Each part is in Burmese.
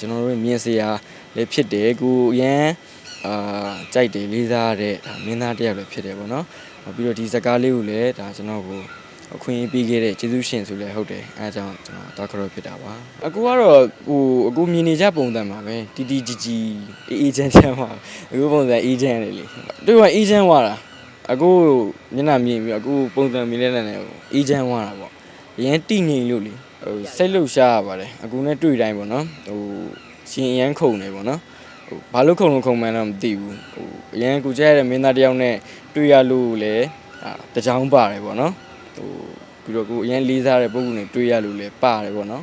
ကျွန်တော်တို့မြင်စရာလည်းဖြစ်တယ်ကိုအရန်အာကြိုက်တယ်လေးစားရတဲ့ဒါမင်းသားတစ်ယောက်လည်းဖြစ်တယ်ပေါ့နော်ပြီးတော့ဒီဇာတ်ကားလေးကိုလည်းဒါကျွန်တော်ကိုအခွင့်အရေးပေးခဲ့တဲ့ကျေးဇူးရှင်ဆိုလည်းဟုတ်တယ်အဲအကြောင်းကျွန်တော်တာခရော့ဖြစ်တာပါအကူကတော့ဟိုအကူမြင်နေကြပုံစံပါပဲတီတီဂျီဂျီအေးအေးချမ်းချမ်းပါအကူပုံစံအေးချမ်းတယ်လေတွေ့ပါအေးချမ်းသွားတာအခုမျက်နှာမြင်ပြီးအခုပုံစံမြင်တဲ့နဲ့အေးချမ်းသွားတာပေါ့အရင်တိငိမ်လို့လေဟိုစိတ်လှုပ်ရှားရပါတယ်အခုနဲ့တွေ့တိုင်းပေါ့နော်ဟို ရှင်အရန်ခုန်နေပေါ့နော်ဟိုဘာလို့ခုန်လို့ခုန်မှန်းတော့မသိဘူးဟိုအရန်ကူကြရတဲ့မင်းသားတစ်ယောက်နဲ့တွေ့ရလို့လည်းအာတကြောင်ပါတယ်ပေါ့နော်ဟိုပြီးတော့ကိုအရန်လေးစားတဲ့ပုံကူနဲ့တွေ့ရလို့လည်းပါတယ်ပေါ့နော်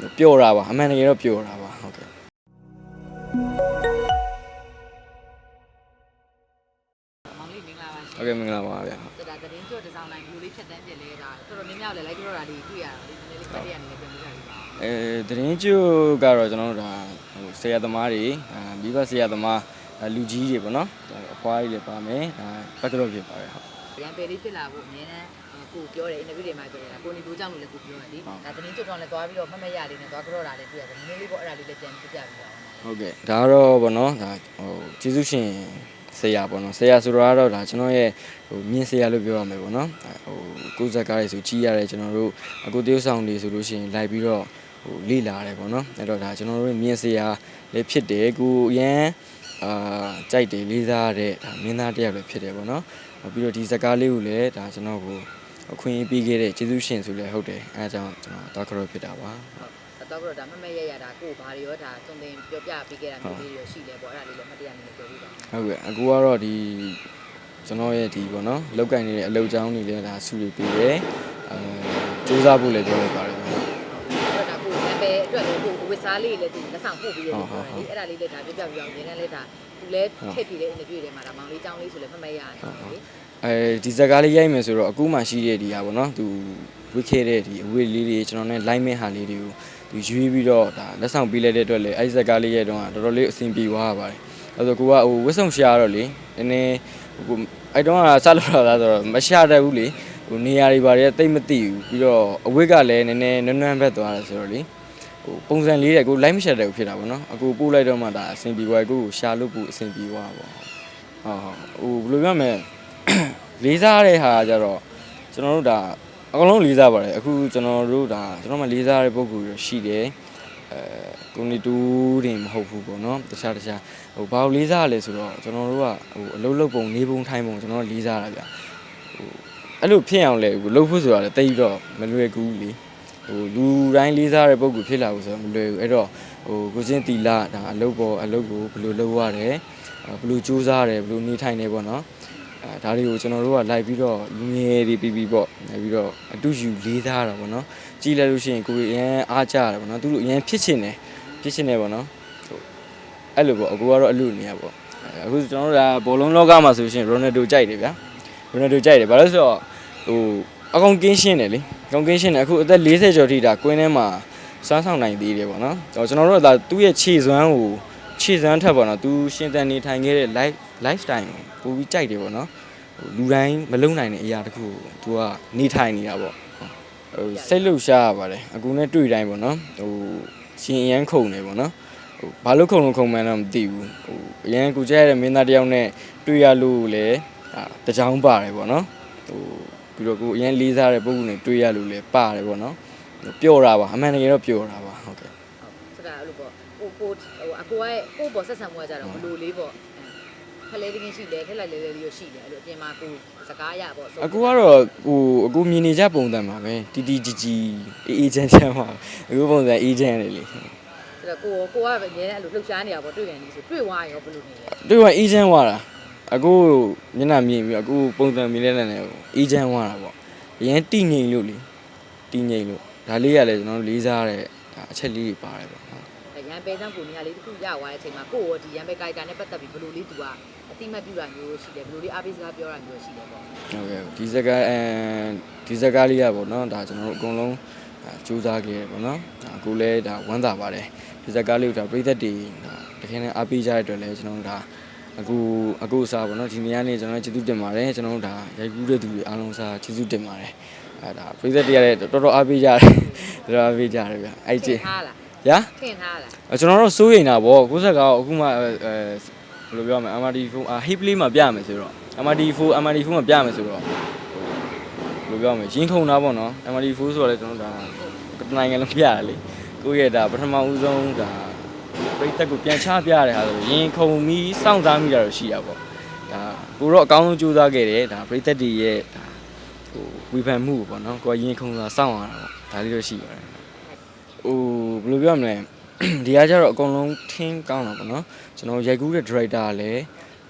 ဟိုပျော့တာပါအမှန်တကယ်တော့ပျော့တာပါဟုတ်ကဲ့မောင်လေးမင်္ဂလာပါရှင်ဟုတ်ကဲ့မင်္ဂလာပါဗျာ။ဒါသတင်းကြောဒီဇိုင်းလိုက်လူလေးဖြတ်တန်းပြလဲဒါတော်တော်များများလည်း like ကြောတာလေးတွေ့ရတာလေနည်းနည်းလေးပတ်ရနေလည်းပြန်ပြကြပါ အဲသတင်းကျို့ကတော့ကျွန်တော်တို့ဒါဟိုဆရာသမားတွေအာမိဘဆရာသမားဒါလူကြီးတွေပေါ့နော်ဒါအဖွားကြီးလည်းပါမယ်ဒါပတ်ကတော့ဖြစ်ပါတယ်ဟုတ်။ရန်ပယ်လေးဖြစ်လာဖို့အများနဲ့ကိုပြောတယ် interview တွေမှာပြောတယ်ကိုနေတို့ကြောင့်လို့လည်းကိုပြောတယ်လေ။ဒါသတင်းကြောတော့လည်းသွားပြီးတော့မှတ်မှတ်ရလေးနဲ့သွားကြောတာလည်းတွေ့ရတယ်။နည်းနည်းလေးပေါ့အဲ့ဒါလေးလည်းပြန်ပြပြပြီးတော့ဟုတ်ကဲ့ဒါကတော့ဗောနော်ဒါဟိုကျေးဇူးရှင်ဆရာပေါ့နော်ဆရာဆိုတော့ကတော့ဒါကျွန်တော်ရဲ့ဟိုမြင်ဆရာလို့ပြောရမယ်ပေါ့နော်ဟိုကိုယ်ဇက်ကားတွေဆိုကြီးရတယ်ကျွန်တော်တို့အခုတရုတ်ဆောင်တွေဆိုလို့ရှိရင်လိုက်ပြီးတော့ ဟိုလေ့လာရတယ်ပေါ့နော်အဲ့တော့ဒါကျွန်တော်တို့မြင်ဆရာလည်းဖြစ်တယ်ကိုအရန်အာကြိုက်တယ်လေးစားရတဲ့ဒါမင်းသားတစ်ယောက်လည်းဖြစ်တယ်ပေါ့နော်ပြီးတော့ဒီဇက်ကားလေးကိုလည်းဒါကျွန်တော်ကိုအခွင့်အရေးပေးခဲ့တဲ့ကျေးဇူးရှင်ဆိုလည်းဟုတ်တယ်အဲအကြောင်းကျွန်တော်တာခရော့ဖြစ်တာပါဟုတ်။တော့ကတော့ဒါမှတ်မှတ်ရရတာကိုဘာတွေရောဒါတုံတင်ပြောပြပေးခဲ့တာမျိုးလေးတွေရောရှိလဲပေါ့အဲ့ဒါလေးလည်းမှတ်တရနေလည်းပြောပြပါဟုတ်ကဲ့အခုကတော့ဒီကျွန်တော်ရဲ့ဒီပေါ့နော်လောက်ကင်နေတဲ့အလုပ်ကြောင်းတွေလည်းဒါဆူတွေပေးတယ်အဲစူးစမ်းဖို့လည်းပြောလိုက်ပါတယ်ဗျာ အဲ့ဒါကိုရန်ပယ်အတွက်လည်း ကိုဝစ်စားလေးလည်းသူလက်ဆောင်ပို့ပြီးရတယ်ပြောတယ်လေအဲ့ဒါလေးလည်းဒါပြပြပြီးအောင်နည်းနည်းလေးဒါသူလည်းထည့်ပြီးတဲ့ interview တွေမှာဒါမောင်လေးចောင်းလေးဆိုလည်းမှတ်မှတ်ရတယ်လေအဲဒီဇက်ကားလေးရိုက်မယ်ဆိုတော့အခုမှရှိတဲ့ဒီဟာပေါ့နော်သူဝစ်ခဲ့တဲ့ဒီအဝေးလေးတွေကျွန်တော်နဲ့ line မဲ့ဟာလေးတွေကိုသူရွေးပြီးတော့ဒါလက်ဆောင်ပေးလိုက်တဲ့အတွက်လေအဲဒီဇက်ကားလေးရိုက်တော့တော်တော်လေးအဆင်ပြေသွားပါတယ်အဲဆိုကိုကဟိုဝစ်ဆုံရှာတော့လေနည်းနည်းဟိုအဲ့တော့ကစလို့တော့ဆိုတော့မရှာတတ်ဘူးလေဟိုနေရာတွေဘာတွေကတိတ်မသိဘူးပြီးတော့အဝိတ်ကလည်းနည်းနည်းနွမ်းနွမ်းဘက်သွားတယ်ဆိုတော့လေ ဟိုပုံစံလေးတဲ့ကိုလိုက်မရှက်တဲ့ကိုဖြစ်တာပေါ့နော်အခုပို့လိုက်တော့မှဒါအဆင်ပြေသွားကိုကိုရှာလို့ပို့အဆင်ပြေသွားပါဟုတ်ဟုတ်ဟိုဘယ်လိုပြောမလဲလေးစားတဲ့ဟာကြတော့ကျွန်တော်တို့ဒါအကုန်လုံးလေးစားပါတယ်အခုကျွန်တော်တို့ဒါကျွန်တော်မှလေးစားတဲ့ပုံကူရရှိတယ်အဲကိုနေတူးတင်မဟုတ်ဘူးပေါ့နော်တခြားတခြားဟိုဘာလို့လေးစားရလဲဆိုတော့ကျွန်တော်တို့ကဟိုအလုံးလုံးပုံနေပုံထိုင်းပုံကျွန်တော်လေးစားရတာဗျဟိုအဲ့လိုဖြစ်အောင်လဲဟိုလှုပ်ဖို့ဆိုတာလည်းတိတ်တော့မလွယ်ကူဘူးလေ ဟိုလူတိုင်းလေးစားတဲ့ပုံကူဖြစ်လာလို့ဆိုတော့မလွယ်ဘူးအဲ့တော့ဟိုကိုချင်းတီလာဒါအလုပ်ပေါ်အလုပ်ကိုဘယ်လိုလုပ်ရတယ်အဲဘယ်လိုစူးစမ်းရတယ်ဘယ်လိုနေထိုင်နေပေါ့နော်အဲဒါတွေကိုကျွန်တော်တို့ကလိုက်ပြီးတော့လူငယ်တွေပြီးပြီးပေါ့လိုက်ပြီးတော့အတူယူလေးစားတာပေါ့နော်ကြည့်လိုက်လို့ရှိရင်ကိုယ်အရင်အားကြရတယ်ပေါ့နော်သူတို့အရင်ဖြစ်ချင်တယ်ဖြစ်ချင်တယ်ပေါ့နော်ဟိုအဲ့လိုပေါ့အကူကတော့အလူနေရပေါ့အဲအခုကျွန်တော်တို့ကဘောလုံးလောကမှာဆိုရှင်ရိုနယ်ဒိုကြိုက်တယ်ဗျာရိုနယ်ဒိုကြိုက်တယ်ဘာလို့လဲဆိုတော့ဟိုအကောင်ကင်းရှင်းတယ်လေ ကောင်းကင်းရှင်တယ်အခုအသက်40ကျော်ထိဒါကွင်းထဲမှာစားဆောင်နိုင်သေးတယ်ပေါ့နော်။ကျွန်တော်တို့ကဒါသူ့ရဲ့ခြေစွမ်းကိုခြေစွမ်းထက်ပေါ့နော်။ तू ရှင်သန်နေထိုင်ခဲ့တဲ့ life lifestyle ကိုပိုပြီးကြိုက်တယ်ပေါ့နော်။ဟိုလူတိုင်းမလုံနိုင်တဲ့အရာတစ်ခုကို तू ကနေထိုင်နေတာပေါ့။ဟိုစိတ်လှုပ်ရှားရပါတယ်။အခုနဲ့တွေ့တိုင်းပေါ့နော်။ဟိုရှင်အရန်ခုန်နေပေါ့နော်။ဟိုဘာလို့ခုန်လို့ခုန်မှန်းတော့မသိဘူး။ဟိုအရန်ကူကြရတဲ့မင်းသားတစ်ယောက်နဲ့တွေ့ရလို့လည်းအာတကြောင်ပါတယ်ပေါ့နော်။ဟို ပြီးတော့ကိုအရင်လေးစားတဲ့ပုံကူနဲ့တွေ့ရလို့လည်းပါတယ်ပေါ့နော်ပျော့တာပါအမှန်တကယ်တော့ပျော့တာပါဟုတ်ကဲ့ဟုတ်ဆိုတာအဲ့လိုပေါ့ကိုကိုဟိုအကိုရဲ့ကိုပေါ့ဆက်ဆံမှုကကြတော့ဘလို့လေးပေါ့ခလေးတကင်းရှိတယ်ခက်လိုက်လေးလေးရောရှိတယ်အဲ့လိုအပြင်မှာကိုစကားရပေါ့အခုကတော့ဟိုအခုမြင်နေကြပုံစံပါပဲတီတီဂျီဂျီအေးအေးချမ်းချမ်းပါအခုပုံစံအေးချမ်းတယ်လေဆိုတော့ကိုကိုကပဲအများနဲ့အဲ့လိုလှုပ်ရှားနေတာပေါ့တွေ့တယ်နေဆိုတွေ့သွားရောဘလို့နေလဲတွေ့ကအေးချမ်းသွားတာ အခုမျက်နှာမြင်ပြီးအခုပုံစံမြင်တဲ့နဲ့အေးချမ်းသွားတာပေါ့အရင်တိငိမ်လို့လေတိငိမ်လို့ဒါလေးကလည်းကျွန်တော်တို့လေးစားတဲ့ဒါအချက်လေးတွေပါတယ်ပေါ့ဟုတ်ရန်ပဲချောင်းကိုနေရာလေးတစ်ခုရသွားတဲ့အချိန်မှာကိုရောဒီရန်ပဲကိုက်တာနဲ့ပတ်သက်ပြီးဘလို့လေးသူကအတိမတ်ပြတာမျိုးရှိတယ်ဘလို့လေးအားပေးစကားပြောတာမျိုးရှိတယ်ပေါ့ဟုတ်ကဲ့ဒီစကားအဲဒီစကားလေးရပေါ့နော်ဒါကျွန်တော်တို့အကုန်လုံးဒါစူးစမ်းခဲ့ရပေါ့နော်ဒါအခုလဲဒါဝမ်းသာပါတယ်ဒီစကားလေးကိုဒါပြည်သက်တွေဒါတကယ်နဲ့အားပေးကြတဲ့အတွက်လဲကျွန်တော်တို့ဒါ အခုအခုအစားပေါ့နော်ဒီနေ့ကနေကျွန်တော်ကျေးဇူးတင်ပါတယ်ကျွန်တော်တို့ဒါရိုက်ကူးတဲ့သူတွေအားလုံးစားကျေးဇူးတင်ပါတယ်အဲဒါပြည်သက်တွေရတဲ့တော်တော်အားပေးကြတယ်တော်တော်အားပေးကြတယ်ဗျအဲ့ကျထားလားညာထင်ထားလားအဲကျွန်တော်တို့စိုးရိမ်တာဗောကိုဆက်ကောင်အခုမှအဲအဲဘယ်လိုပြောမလဲ MRD4 အာ hip play မှာပြမယ်ဆိုတော့ MRD4 MRD4 မှာပြမယ်ဆိုတော့ဟိုဘယ်လိုပြောမလဲရင်းခုန်တာဗောနော် MRD4 ဆိုတော့လေကျွန်တော်တို့ဒါတနိုင်ငံလုံးပြရတယ်လေကိုယ့်ရဲ့ဒါပထမဦးဆုံးဒါ ပြိတက်ကိုပြန်ချပြရတဲ့ဟာဆိုရင်ခုန်ပြီးစောင့်စားမိတာတော့ရှိတာဗောဒါကိုတော့အကောင်းဆုံးကြိုးစားခဲ့တယ်ဒါပြိတက်တွေရဲ့ဒါဟိုဝေဖန်မှုပေါ့နော်ကိုကရင်ခုန်တာစောင့်ရတာဗောဒါလေးတော့ရှိပါတယ်ဟိုဘယ်လိုပြောရမလဲဒီကကျတော့အကုန်လုံးထင်းကောင်းတာပေါ့နော်ကျွန်တော်ရိုက်ကူးတဲ့ director ကလည်း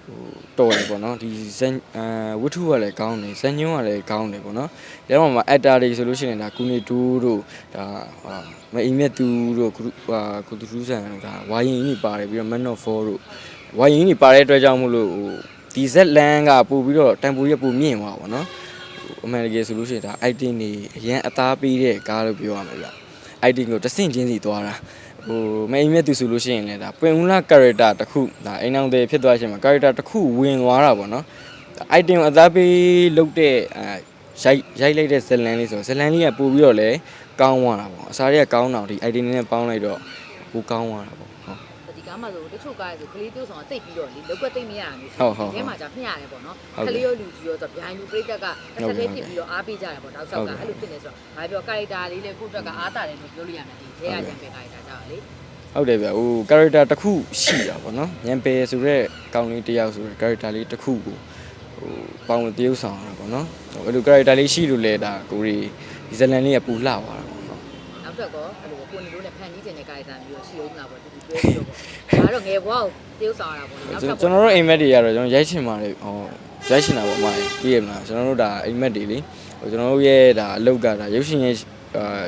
ဟိုတော်တယ်ပေါ့နော်ဒီဇန်အဲဝတ္ထုကလည်းကောင်းတယ်ဇန်ညွန်းကလည်းကောင်းတယ်ပေါ့နော်ဒါမှမဟုတ် actor တွေဆိုလို့ရှိရင်ဒါကုနေတူတို့ဒါဟာမအိမ်မြတ်သူတို့ကုဟာကုတူထူးဆန်တို့ဒါဝါရင်ကြီးပါတယ်ပြီးတော့ man of four တို့ဝါရင်ကြီးပါတဲ့အတွက်ကြောင့်မို့လို့ဟိုဒီဇက်လန်ကပို့ပြီးတော့တန်ပိုရပို့မြင့်သွားပါတော့အမေရိကန်ဆိုလို့ရှိရင်ဒါ item တွေအရန်အသားပေးတဲ့ကားလို့ပြောရမှာဗျ item ကိုတဆင့်ချင်းစီသွားတာ ဟိုမအိမ်မြတ်သူဆိုလို့ရှိရင်လည်းဒါပွင့်ဦးလာ character တစ်ခုဒါအိမ်အောင်တွေဖြစ်သွားခြင်းမှာ character တစ်ခုဝင်သွားတာပေါ့နော် item ကိုအသားပေးလုပ်တဲ့အဲရိုက်ရိုက်လိုက်တဲ့ဇလန်လေးဆိုဇလန်လေးကပို့ပြီးတော့လည်းကောင်းသွားတာပေါ့အစားတွေကကောင်းတော့ဒီ item နဲ့ပေါင်းလိုက်တော့ပိုကောင်းသွားတာပေါ့ဟုတ် ဒီကားမှာဆိုတချို့ကားဆိုကလေးတိုးဆောင်တိတ်ပြီးတော့လေလောက်ကတိတ်မရတာမျိုးဟုတ်ဟုတ်ဟုတ်ဒီထဲမှာじゃမျှရတယ်ပေါ့နော်ဟုတ်ကဲ့ကလေးရောလူကြီးရောဆိုဗျိုင်းလူပြိတက်ကတစ်ဆက်တည်းဖြစ်ပြီးတော့အားပေးကြတယ်ပေါ့တောက်ဆောက်ကဟုတ်ကဲ့အဲ့လိုဖြစ်နေဆိုတော့ဘာပြောကာရက်တာလေးလေကိုယ့်အတွက်ကအားတာတယ်လို့ပြောလို့ရမယ်ဒီထဲရကြံပဲကာရက်တာကြောင့်လေဟုတ်တယ်ဗျဟို character တစ်ခုရှိတာပေါ့နော်ညံပယ်ဆိုတဲ့ကောင်လေးတစ်ယောက်ဆိုတဲ့ character လေးတစ်ခုကိုဟိုပေါဝင်တရုပ်ဆောင်ရတာပေါ့နော်ဟိုအဲ့လို character လေးရှိလို့လဲဒါကိုရီဒီဇလန်လေးကပူလှသွားတာ ပေါ့နော်နောက်တော့ကောအဲ့လိုကိုနေလို့နဲ့ဖန်တီးတင်တဲ့ကာရက်တာမျိုးရှိအောင်လားပေါ့တူတူတွဲပြီးတော့ပေါ့ဒါတော့ငယ်ဘွားကိုတရုပ်ဆောင်ရတာပေါ့လေနောက်ကျွန်တော့ကျွန်တော်တို့အိမ်မက်တွေကတော့ကျွန်တော်ရိုက်ချင်ပါတယ်ဟောရိုက်ချင်တာပေါ့မကြီးသိရမလားကျွန်တော်တို့ဒါအိမ်မက်တွေလေဟိုကျွန်တော်တို့ရဲ့ဒါအလုပ်ကဒါရုပ်ရှင်ရဲ့အာ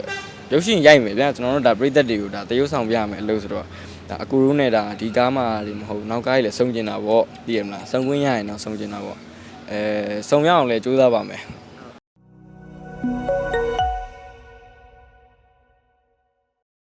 ရုပ်ရှင်ရိုက်မယ်ဗျာကျွန်တော်တို့ဒါပြည်သက်တွေကိုဒါတရုပ်ဆောင်ပြရမယ်အလုပ်ဆိုတော့ဒါအကူရုံးနဲ့ဒါဒီကားမှတွေမဟုတ်နောက်ကားကြီးလည်းစုံကျင်တာပေါ့သိရမလားစုံခွင့်ရရင်တော့စုံကျင်တာပေါ့အဲစုံရအောင်လည်းကြိုးစားပါမယ်